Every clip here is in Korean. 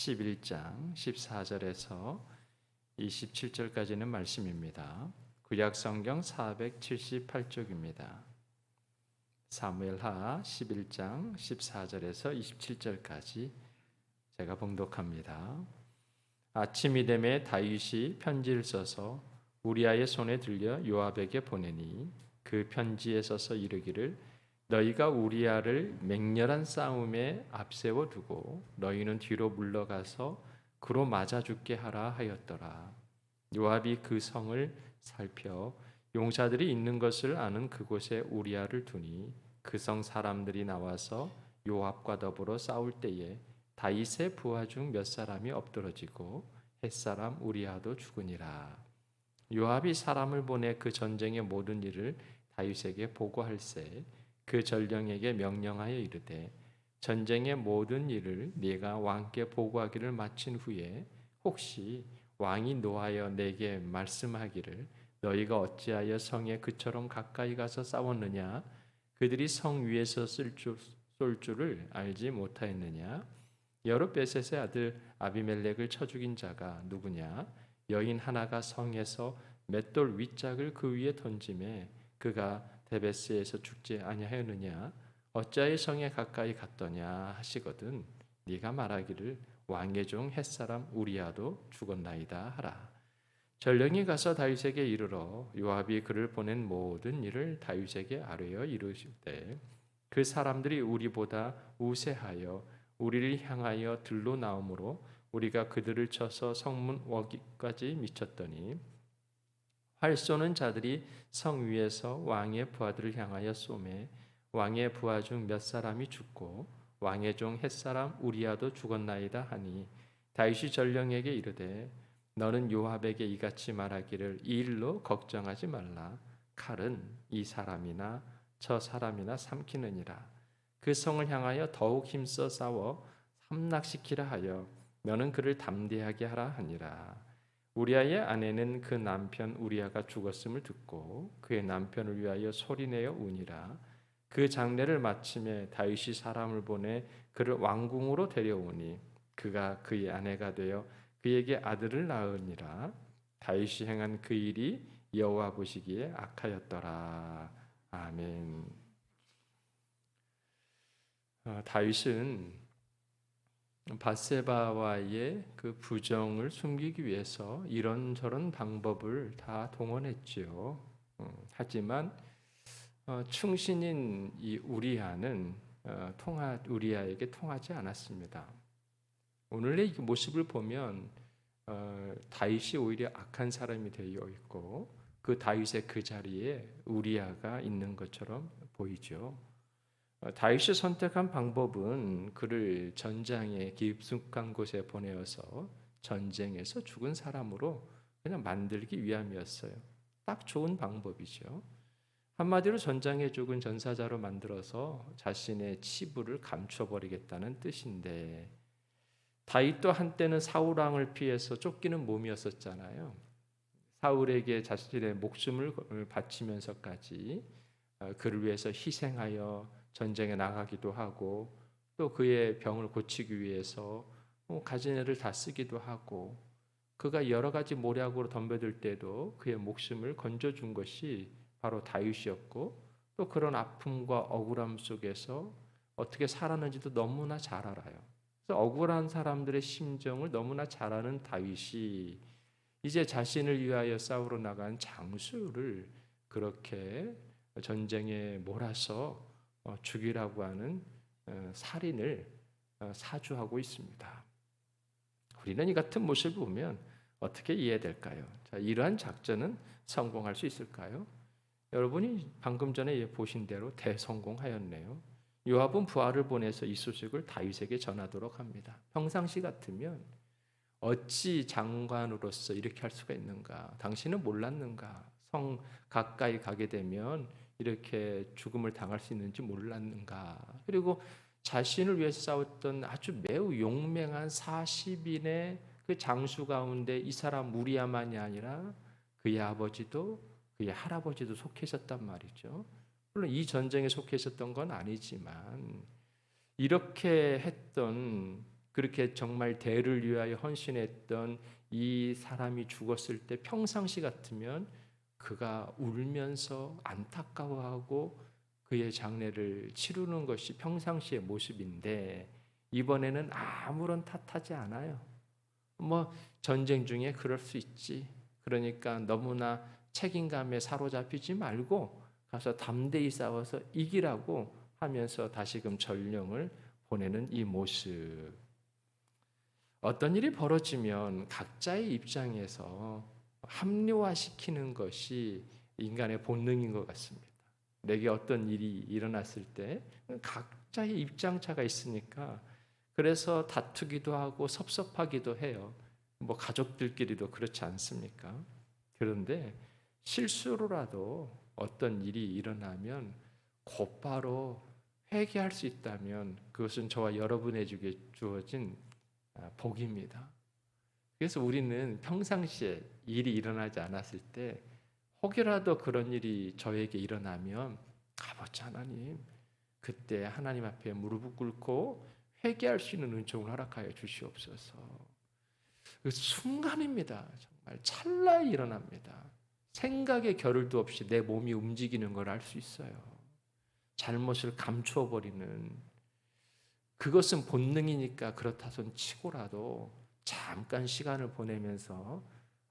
11장 14절에서 27절까지는 말씀입니다. 구약 성경 478쪽입니다. 사무엘하 11장 14절에서 27절까지 제가 봉독합니다. 아침이 되매 다윗이 편지를 써서 우리아의 손에 들려 요압에게 보내니 그 편지에 써서 이르기를 너희가 우리아를 맹렬한 싸움에 앞세워 두고 너희는 뒤로 물러가서 그로 맞아 죽게 하라 하였더라. 요압이 그 성을 살펴 용사들이 있는 것을 아는 그곳에 우리아를 두니 그 성 사람들이 나와서 요압과 더불어 싸울 때에 다윗의 부하 중 몇 사람이 엎드러지고 햇사람 우리아도 죽으니라. 요압이 사람을 보내 그 전쟁의 모든 일을 다윗에게 보고할세 그 전령에게 명령하여 이르되 전쟁의 모든 일을 네가 왕께 보고하기를 마친 후에 혹시 왕이 노하여 내게 말씀하기를 너희가 어찌하여 성에 그처럼 가까이 가서 싸웠느냐? 그들이 성 위에서 쏠 줄을 알지 못하였느냐? 베셋의 아들 아비멜렉을 쳐 죽인 자가 누구냐? 여인 하나가 성에서 맷돌 윗짝을 그 위에 던짐에 그가 데베스에서 죽지 아니하였느냐? 어찌하여 성에 가까이 갔더냐? 하시거든 네가 말하기를 왕의 종 햇사람 우리아도 죽었나이다 하라. 전령이 가서 다윗에게 이르러 요압이 그를 보낸 모든 일을 다윗에게 아뢰어 이르실 때 그 사람들이 우리보다 우세하여 우리를 향하여 들로 나오므로 우리가 그들을 쳐서 성문 워기까지 미쳤더니 활 쏘는 자들이 성 위에서 왕의 부하들을 향하여 쏘매. 왕의 부하 중 몇 사람이 죽고 왕의 종 햇사람 우리아도 죽었나이다 하니 다윗이 전령에게 이르되 너는 요압에게 이같이 말하기를 이 일로 걱정하지 말라. 칼은 이 사람이나 저 사람이나 삼키느니라. 그 성을 향하여 더욱 힘써 싸워 함락시키라 하여 너는 그를 담대하게 하라 하니라 우리아의 아내는 그 남편 우리아가 죽었음을 듣고 그의 남편을 위하여 소리내어 우니라. 그 장례를 마침에 다윗이 사람을 보내 그를 왕궁으로 데려오니 그가 그의 아내가 되어 그에게 아들을 낳으니라. 다윗이 행한 그 일이 여호와 보시기에 악하였더라. 아멘. 어, 다윗은 바세바와의 그 부정을 숨기기 위해서 이런저런 방법을 다 동원했지요. 음, 하지만 어, 충신인 이 우리아는 어, 통하 우리아에게 통하지 않았습니다. 오늘의 이 모습을 보면 어, 다윗이 오히려 악한 사람이 되어 있고 그 다윗의 그 자리에 우리아가 있는 것처럼 보이죠. 어, 다윗이 선택한 방법은 그를 전장의 깊숙한 곳에 보내어서 전쟁에서 죽은 사람으로 그냥 만들기 위함이었어요. 딱 좋은 방법이죠. 한마디로 전장에 죽은 전사자로 만들어서 자신의 치부를 감춰버리겠다는 뜻인데 다윗도 한때는 사울 왕을 피해서 쫓기는 몸이었었잖아요. 사울에게 자신의 목숨을 바치면서까지 어, 그를 위해서 희생하여 전쟁에 나가기도 하고 또 그의 병을 고치기 위해서 뭐 가진 애를 다 쓰기도 하고 그가 여러 가지 모략으로 덤벼들 때도 그의 목숨을 건져준 것이 바로 다윗이었고 또 그런 아픔과 억울함 속에서 어떻게 살았는지도 너무나 잘 알아요. 억울한 사람들의 심정을 너무나 잘 아는 다윗이 이제 자신을 위하여 싸우러 나간 장수를 그렇게 전쟁에 몰아서 어, 죽이라고 하는 어, 살인을 어, 사주하고 있습니다. 우리는 이 같은 모습을 보면 어떻게 이해될까요? 자, 이러한 작전은 성공할 수 있을까요? 여러분이 방금 전에 보신 대로 대성공하였네요. 요압은 부하를 보내서 이 소식을 다윗에게 전하도록 합니다. 평상시 같으면 어찌 장관으로서 이렇게 할 수가 있는가? 당신은 몰랐는가? 성 가까이 가게 되면 이렇게 죽음을 당할 수 있는지 몰랐는가? 그리고 자신을 위해서 싸웠던 아주 매우 용맹한 40인의 그 장수 가운데 이 사람 무리야만이 아니라 그의 아버지도 그의 할아버지도 속해 있었단 말이죠. 물론 이 전쟁에 속해 있었던 건 아니지만 이렇게 했던 그렇게 정말 대를 위하여 헌신했던 이 사람이 죽었을 때 평상시 같으면 그가 울면서 안타까워하고 그의 장례를 치르는 것이 평상시의 모습인데 이번에는 아무런 탓하지 않아요. 뭐 전쟁 중에 그럴 수 있지. 그러니까 너무나 책임감에 사로잡히지 말고 가서 담대히 싸워서 이기라고 하면서 다시금 전령을 보내는 이 모습. 어떤 일이 벌어지면 각자의 입장에서 합리화시키는 것이 인간의 본능인 것 같습니다. 내게 어떤 일이 일어났을 때 각자의 입장차가 있으니까 그래서 다투기도 하고 섭섭하기도 해요. 뭐 가족들끼리도 그렇지 않습니까? 그런데 실수로라도 어떤 일이 일어나면 곧바로 회개할 수 있다면 그것은 저와 여러분에게 주어진 아, 복입니다. 그래서 우리는 평상시에 일이 일어나지 않았을 때 혹여라도 그런 일이 저에게 일어나면 아버지 하나님 그때 하나님 앞에 무릎을 꿇고 회개할 수 있는 은총을 허락하여 주시옵소서. 그 순간입니다. 정말 찰나에 일어납니다. 생각의 겨를도 없이 내 몸이 움직이는 걸 알 수 있어요. 잘못을 감추어 버리는 그것은 본능이니까 그렇다손 치고라도 잠깐 시간을 보내면서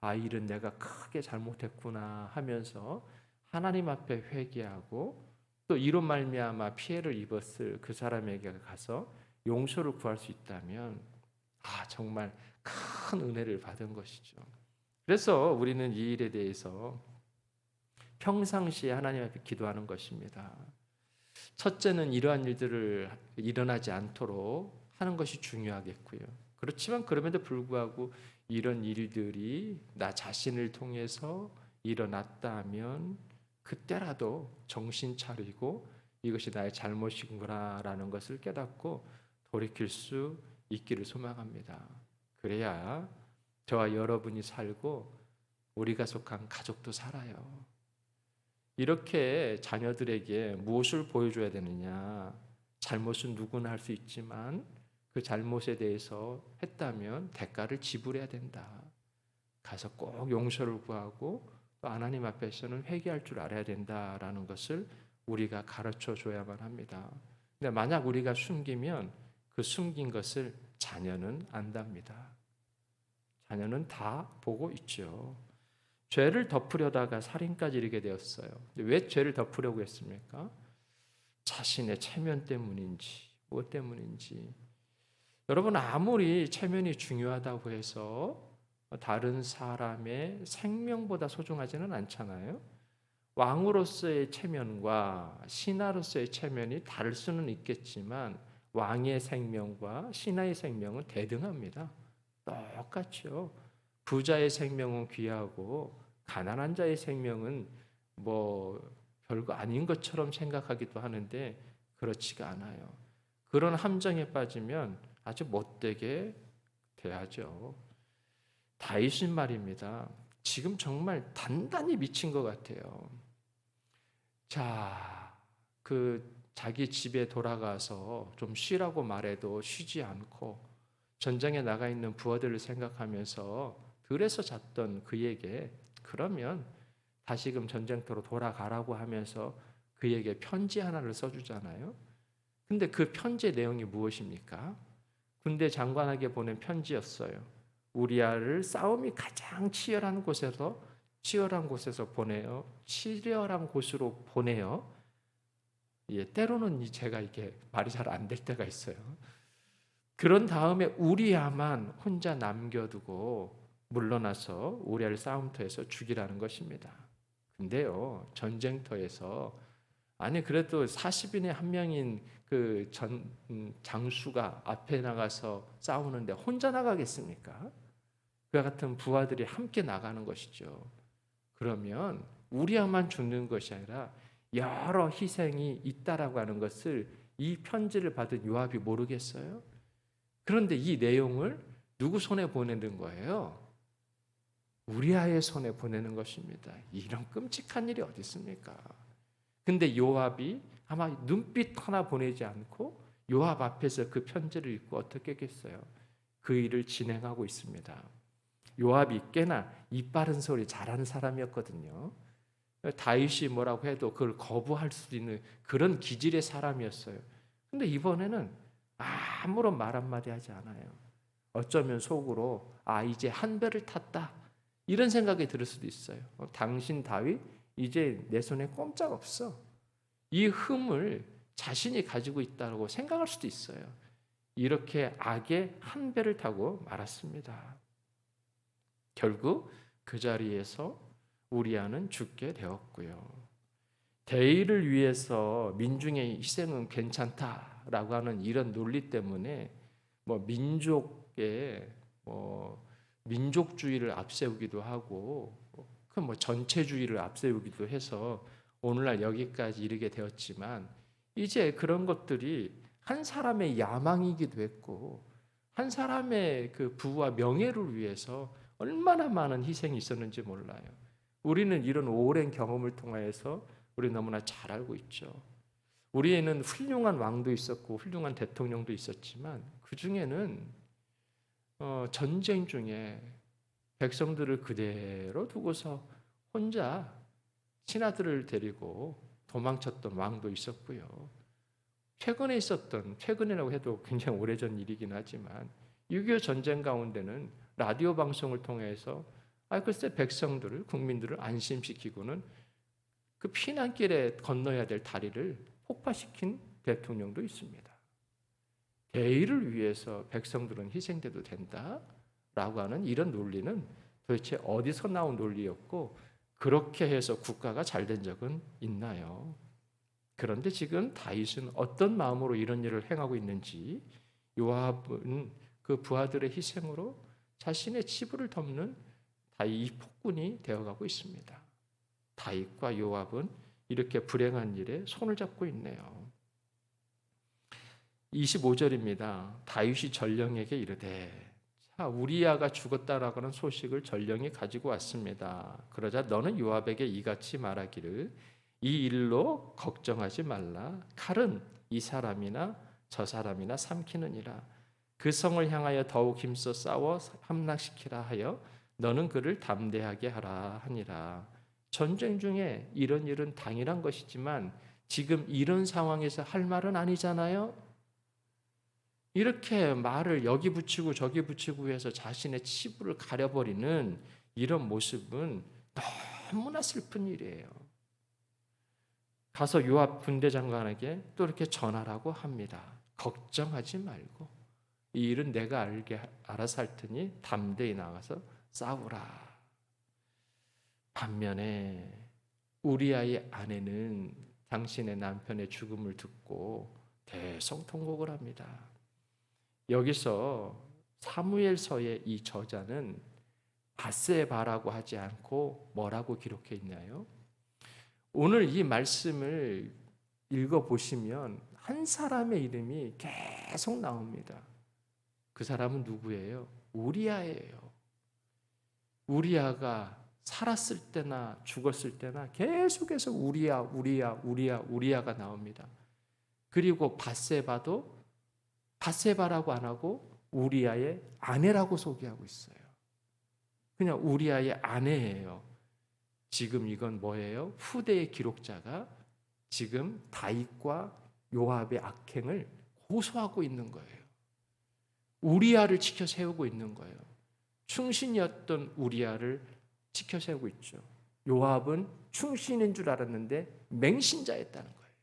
아 일은 내가 크게 잘못했구나 하면서 하나님 앞에 회개하고 또 이로 말미암아 피해를 입었을 그 사람에게 가서 용서를 구할 수 있다면 아 정말 큰 은혜를 받은 것이죠. 그래서 우리는 이 일에 대해서 평상시에 하나님 앞에 기도하는 것입니다. 첫째는 이러한 일들을 일어나지 않도록 하는 것이 중요하겠고요. 그렇지만 그럼에도 불구하고 이런 일들이 나 자신을 통해서 일어났다 하면 그때라도 정신 차리고 이것이 나의 잘못이구나라는 것을 깨닫고 돌이킬 수 있기를 소망합니다. 그래야 저와 여러분이 살고 우리가 속한 가족도 살아요. 이렇게 자녀들에게 무엇을 보여줘야 되느냐? 잘못은 누구나 할 수 있지만 그 잘못에 대해서 했다면 대가를 지불해야 된다. 가서 꼭 용서를 구하고 또 하나님 앞에서는 회개할 줄 알아야 된다라는 것을 우리가 가르쳐 줘야만 합니다. 근데 만약 우리가 숨기면 그 숨긴 것을 자녀는 안답니다. 자녀는 다 보고 있죠. 죄를 덮으려다가 살인까지 이르게 되었어요. 왜 죄를 덮으려고 했습니까? 자신의 체면 때문인지, 무엇 때문인지. 여러분, 아무리 체면이 중요하다고 해서 다른 사람의 생명보다 소중하지는 않잖아요. 왕으로서의 체면과 신하로서의 체면이 다를 수는 있겠지만 왕의 생명과 신하의 생명은 대등합니다. 똑같죠. 부자의 생명은 귀하고 가난한 자의 생명은 뭐 별거 아닌 것처럼 생각하기도 하는데 그렇지가 않아요. 그런 함정에 빠지면 아주 못되게 돼야죠. 다윗은 말입니다. 지금 정말 단단히 미친 것 같아요. 자, 그 자기 집에 돌아가서 좀 쉬라고 말해도 쉬지 않고 전장에 나가 있는 부하들을 생각하면서 들에서 잤던 그에게 그러면 다시금 전쟁터로 돌아가라고 하면서 그에게 편지 하나를 써주잖아요. 근데 그 편지의 내용이 무엇입니까? 군대 장관에게 보낸 편지였어요. 우리아를 싸움이 가장 치열한 곳에서 치열한 곳에서 보내요. 치열한 곳으로 보내요. 예, 때로는 제가 이게 말이 잘 안 될 때가 있어요. 그런 다음에 우리야만 혼자 남겨두고 물러나서 우리아를 싸움터에서 죽이라는 것입니다. 근데요, 전쟁터에서 아니 그래도 40인의 한 명인 그전 음, 장수가 앞에 나가서 싸우는데 혼자 나가겠습니까? 그와 같은 부하들이 함께 나가는 것이죠. 그러면 우리야만 죽는 것이 아니라 여러 희생이 있다라고 하는 것을 이 편지를 받은 요압이 모르겠어요? 그런데 이 내용을 누구 손에 보내는 거예요? 우리아의 손에 보내는 것입니다. 이런 끔찍한 일이 어디 있습니까? 근데 요압이 아마 눈빛 하나 보내지 않고 요압 앞에서 그 편지를 읽고 어떻게 겠어요? 그 일을 진행하고 있습니다. 요압이 꽤나 입 바른 소리 잘하는 사람이었거든요. 다윗이 뭐라고 해도 그걸 거부할 수 있는 그런 기질의 사람이었어요. 근데 이번에는 아무런 말 한마디 하지 않아요. 어쩌면 속으로 아 이제 한 배를 탔다 이런 생각이 들을 수도 있어요. 어, 당신 다윗 이제 내 손에 꼼짝 없어. 이 흠을 자신이 가지고 있다고 생각할 수도 있어요. 이렇게 악의 한 배를 타고 말았습니다. 결국 그 자리에서 우리아는 죽게 되었고요. 대의를 위해서 민중의 희생은 괜찮다라고 하는 이런 논리 때문에 뭐 민족의 뭐 민족주의를 앞세우기도 하고 그 뭐 전체주의를 앞세우기도 해서 오늘날 여기까지 이르게 되었지만 이제 그런 것들이 한 사람의 야망이기도 했고 한 사람의 그 부와 명예를 위해서 얼마나 많은 희생이 있었는지 몰라요. 우리는 이런 오랜 경험을 통하여서 우리 너무나 잘 알고 있죠. 우리에는 훌륭한 왕도 있었고 훌륭한 대통령도 있었지만 그 중에는 어, 전쟁 중에 백성들을 그대로 두고서 혼자 신하들을 데리고 도망쳤던 왕도 있었고요. 최근에 있었던 최근이라고 해도 굉장히 오래전 일이긴 하지만 6.25 전쟁 가운데는 라디오 방송을 통해서 아 글쎄 백성들을 국민들을 안심시키고는 그 피난길에 건너야 될 다리를 폭파시킨 대통령도 있습니다. 대의를 위해서 백성들은 희생돼도 된다라고 하는 이런 논리는 도대체 어디서 나온 논리였고 그렇게 해서 국가가 잘 된 적은 있나요? 그런데 지금 다윗은 어떤 마음으로 이런 일을 행하고 있는지 요압은 그 부하들의 희생으로 자신의 치부를 덮는 다윗 폭군이 되어가고 있습니다. 다윗과 요압은 이렇게 불행한 일에 손을 잡고 있네요. 25절입니다. 다윗이 전령에게 이르되 자 우리야가 죽었다라고 하는 소식을 전령이 가지고 왔습니다. 그러자 너는 요압에게 이같이 말하기를 이 일로 걱정하지 말라. 칼은 이 사람이나 저 사람이나 삼키느니라. 그 성을 향하여 더욱 힘써 싸워 함락시키라 하여 너는 그를 담대하게 하라 하니라. 전쟁 중에 이런 일은 당연한 것이지만 지금 이런 상황에서 할 말은 아니잖아요. 이렇게 말을 여기 붙이고 저기 붙이고 해서 자신의 치부를 가려버리는 이런 모습은 너무나 슬픈 일이에요. 가서 요압 군대 장관에게 또 이렇게 전하라고 합니다. 걱정하지 말고 이 일은 내가 알게 알아서 할 테니 담대히 나가서 싸우라. 반면에 우리아의 아내는 당신의 남편의 죽음을 듣고 대성통곡을 합니다. 여기서 사무엘서의 이 저자는 바세바라고 하지 않고 뭐라고 기록해 있나요? 오늘 이 말씀을 읽어 보시면 한 사람의 이름이 계속 나옵니다. 그 사람은 누구예요? 우리아예요. 우리아가 살았을 때나 죽었을 때나 계속해서 우리야, 우리야, 우리야, 우리야가 나옵니다. 그리고 바세바도 바세바라고 안 하고 우리아의 아내라고 소개하고 있어요. 그냥 우리아의 아내예요. 지금 이건 뭐예요? 후대의 기록자가 지금 다윗과 요압의 악행을 고소하고 있는 거예요. 우리아를 지켜 세우고 있는 거예요. 충신이었던 우리아를 지켜 세우고 있죠. 요압은 충신인 줄 알았는데 맹신자였다는 거예요.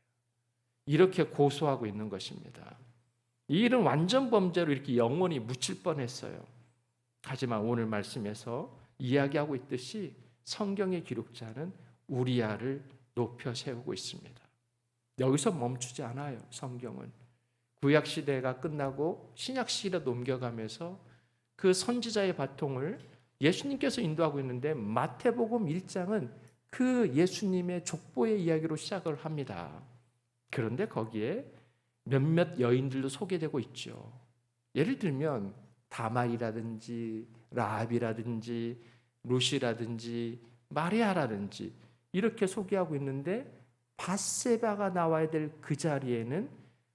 이렇게 고소하고 있는 것입니다. 이 일은 완전 범죄로 이렇게 영원히 묻힐 뻔했어요. 하지만 오늘 말씀에서 이야기하고 있듯이 성경의 기록자는 우리아를 높여 세우고 있습니다. 여기서 멈추지 않아요. 성경은 구약 시대가 끝나고 신약 시대로 넘겨가면서 그 선지자의 바통을 예수님께서 인도하고 있는데 마태복음 1장은 그 예수님의 족보의 이야기로 시작을 합니다. 그런데 거기에 몇몇 여인들도 소개되고 있죠. 예를 들면 다말이라든지 라합이라든지 루시라든지 마리아라든지 이렇게 소개하고 있는데 바세바가 나와야 될 그 자리에는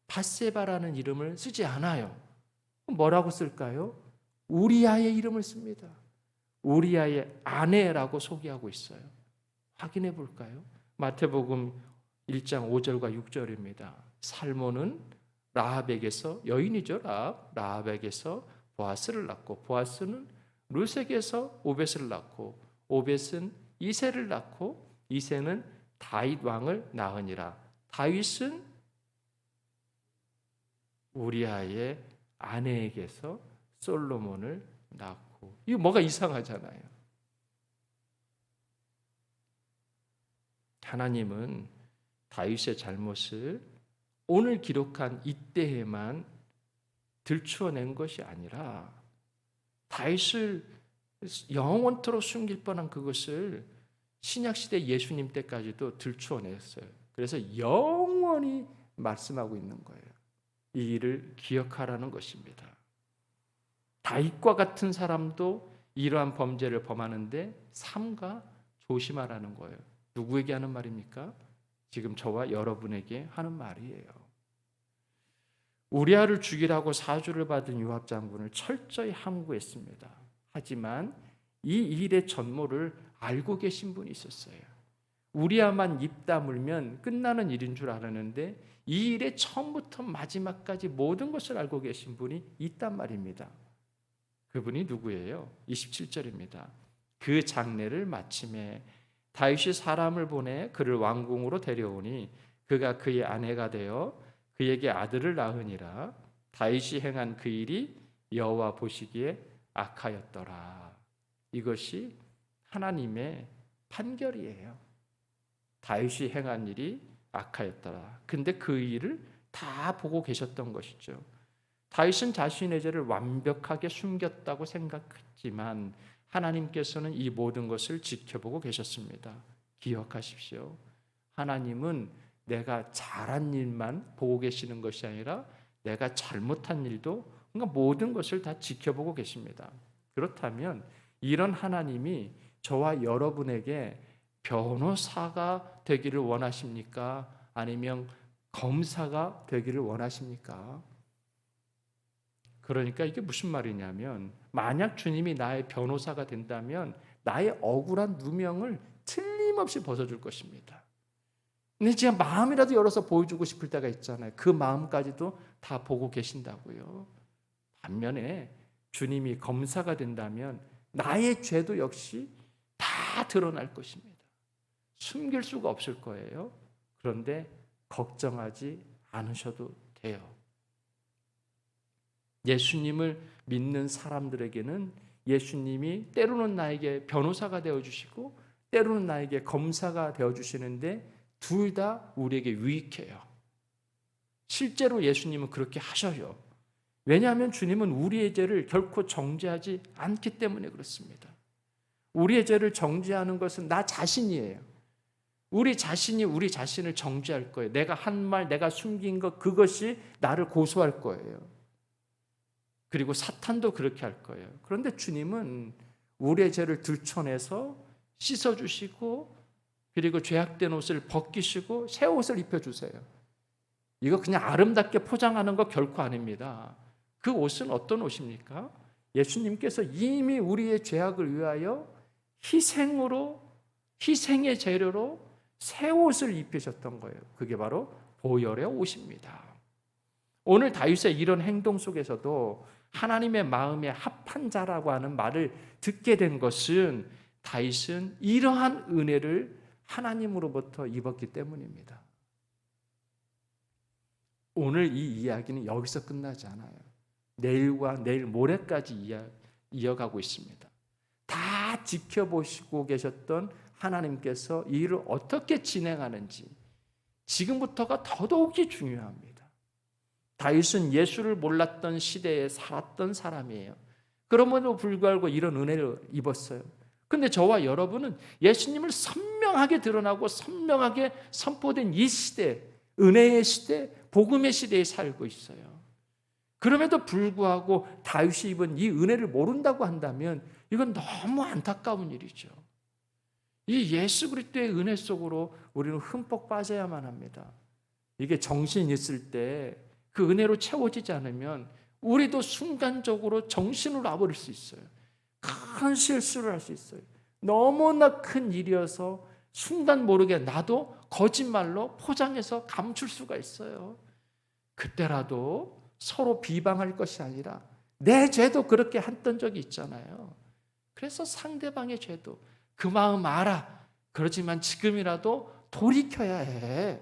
바세바라는 이름을 쓰지 않아요. 뭐라고 쓸까요? 우리아의 이름을 씁니다. 우리아의 아내라고 소개하고 있어요. 확인해 볼까요? 마태복음 1장 5절과 6절입니다. 살모는 라합에게서 여인이죠. 라합. 라합에게서 보아스를 낳고 보아스는 루색에서 오벳을 낳고 오벳은 이세를 낳고 이세는 다윗 왕을 낳으니라. 다윗은 우리아의 아내에게서 솔로몬을 낳고 이거 뭐가 이상하잖아요. 하나님은 다윗의 잘못을 오늘 기록한 이때에만 들추어낸 것이 아니라 다윗을 영원토록 숨길 뻔한 그것을 신약 시대 예수님 때까지도 들추어냈어요. 그래서 영원히 말씀하고 있는 거예요. 이 일을 기억하라는 것입니다. 다윗과 같은 사람도 이러한 범죄를 범하는데 삼가 조심하라는 거예요. 누구에게 하는 말입니까? 지금 저와 여러분에게 하는 말이에요. 우리아를 죽이라고 사주를 받은 요압 장군을 철저히 항구했습니다. 하지만 이 일의 전모를 알고 계신 분이 있었어요. 우리아만 입 다물면 끝나는 일인 줄 알았는데 이 일의 처음부터 마지막까지 모든 것을 알고 계신 분이 있단 말입니다. 그분이 누구예요? 27절입니다. 그 장례를 마침에 다윗이 사람을 보내 그를 왕궁으로 데려오니 그가 그의 아내가 되어 그에게 아들을 낳으니라 다윗이 행한 그 일이 여호와 보시기에 악하였더라. 이것이 하나님의 판결이에요. 다윗이 행한 일이 악하였더라. 근데 그 일을 다 보고 계셨던 것이죠. 다윗은 자신의 죄를 완벽하게 숨겼다고 생각했지만 하나님께서는 이 모든 것을 지켜보고 계셨습니다. 기억하십시오. 하나님은 내가 잘한 일만 보고 계시는 것이 아니라 내가 잘못한 일도 그러니까 모든 것을 다 지켜보고 계십니다. 그렇다면 이런 하나님이 저와 여러분에게 변호사가 되기를 원하십니까? 아니면 검사가 되기를 원하십니까? 그러니까 이게 무슨 말이냐면 만약 주님이 나의 변호사가 된다면 나의 억울한 누명을 틀림없이 벗어줄 것입니다. 근데 제가 마음이라도 열어서 보여주고 싶을 때가 있잖아요. 그 마음까지도 다 보고 계신다고요. 반면에 주님이 검사가 된다면 나의 죄도 역시 다 드러날 것입니다. 숨길 수가 없을 거예요. 그런데 걱정하지 않으셔도 돼요. 예수님을 믿는 사람들에게는 예수님이 때로는 나에게 변호사가 되어 주시고 때로는 나에게 검사가 되어 주시는데 둘 다 우리에게 유익해요. 실제로 예수님은 그렇게 하셔요. 왜냐하면 주님은 우리의 죄를 결코 정죄하지 않기 때문에 그렇습니다. 우리의 죄를 정죄하는 것은 나 자신이에요. 우리 자신이 우리 자신을 정죄할 거예요. 내가 한 말, 내가 숨긴 것, 그것이 나를 고소할 거예요. 그리고 사탄도 그렇게 할 거예요. 그런데 주님은 우리의 죄를 들춰내서 씻어주시고 그리고 죄악된 옷을 벗기시고 새 옷을 입혀주세요. 이거 그냥 아름답게 포장하는 거 결코 아닙니다. 그 옷은 어떤 옷입니까? 예수님께서 이미 우리의 죄악을 위하여 희생으로 희생의 재료로 새 옷을 입히셨던 거예요. 그게 바로 보혈의 옷입니다. 오늘 다윗의 이런 행동 속에서도 하나님의 마음에 합한 자라고 하는 말을 듣게 된 것은 다윗은 이러한 은혜를 하나님으로부터 입었기 때문입니다. 오늘 이 이야기는 여기서 끝나지 않아요. 내일과 내일 모레까지 이어가고 있습니다. 다 지켜보시고 계셨던 하나님께서 이 일을 어떻게 진행하는지 지금부터가 더더욱이 중요합니다. 다윗은 예수를 몰랐던 시대에 살았던 사람이에요. 그럼에도 불구하고 이런 은혜를 입었어요. 근데 저와 여러분은 예수님을 선명하게 드러나고 선명하게 선포된 이 시대, 은혜의 시대, 복음의 시대에 살고 있어요. 그럼에도 불구하고 다윗이 입은 이 은혜를 모른다고 한다면 이건 너무 안타까운 일이죠. 이 예수 그리스도의 은혜 속으로 우리는 흠뻑 빠져야만 합니다. 이게 정신 있을 때 그 은혜로 채워지지 않으면 우리도 순간적으로 정신을 놔버릴 수 있어요. 큰 실수를 할 수 있어요. 너무나 큰 일이어서 순간 모르게 나도 거짓말로 포장해서 감출 수가 있어요. 그때라도 서로 비방할 것이 아니라 내 죄도 그렇게 했던 적이 있잖아요. 그래서 상대방의 죄도 그 마음 알아. 그러지만 지금이라도 돌이켜야 해.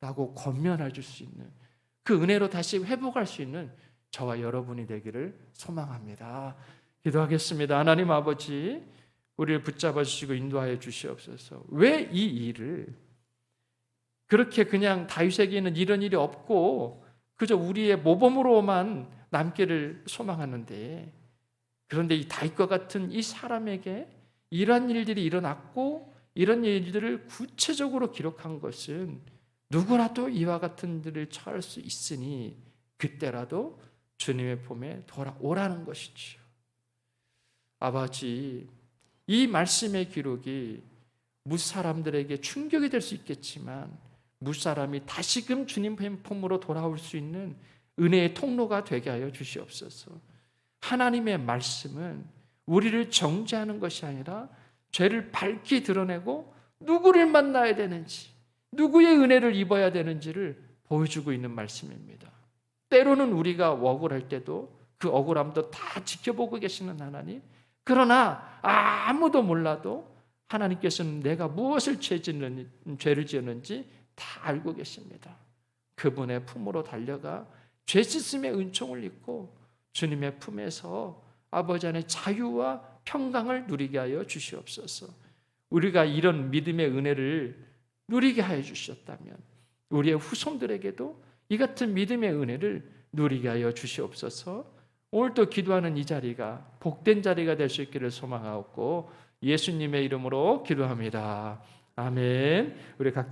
라고 권면해 줄 수 있는 그 은혜로 다시 회복할 수 있는 저와 여러분이 되기를 소망합니다. 기도하겠습니다. 하나님 아버지, 우리를 붙잡아 주시고 인도하여 주시옵소서. 왜 이 일을 그렇게 그냥 다윗에게는 이런 일이 없고 그저 우리의 모범으로만 남기를 소망하는데 그런데 이 다윗과 같은 이 사람에게 이런 일들이 일어났고 이런 일들을 구체적으로 기록한 것은 누구라도 이와 같은 일을 처할 수 있으니 그때라도 주님의 품에 돌아오라는 것이지요. 아버지, 이 말씀의 기록이 무사람들에게 충격이 될 수 있겠지만 무사람이 다시금 주님 품으로 돌아올 수 있는 은혜의 통로가 되게 하여 주시옵소서. 하나님의 말씀은 우리를 정죄하는 것이 아니라 죄를 밝히 드러내고 누구를 만나야 되는지, 누구의 은혜를 입어야 되는지를 보여주고 있는 말씀입니다. 때로는 우리가 억울할 때도 그 억울함도 다 지켜보고 계시는 하나님. 그러나 아무도 몰라도 하나님께서는 내가 무엇을 죄를 지었는지 다 알고 계십니다. 그분의 품으로 달려가 죄 씻음의 은총을 입고 주님의 품에서 아버지 안에 자유와 평강을 누리게 하여 주시옵소서. 우리가 이런 믿음의 은혜를 누리게 하여 주셨다면 우리의 후손들에게도 이 같은 믿음의 은혜를 누리게 하여 주시옵소서. 오늘 또 기도하는 이 자리가 복된 자리가 될 수 있기를 소망하옵고 예수님의 이름으로 기도합니다. 아멘. 우리 각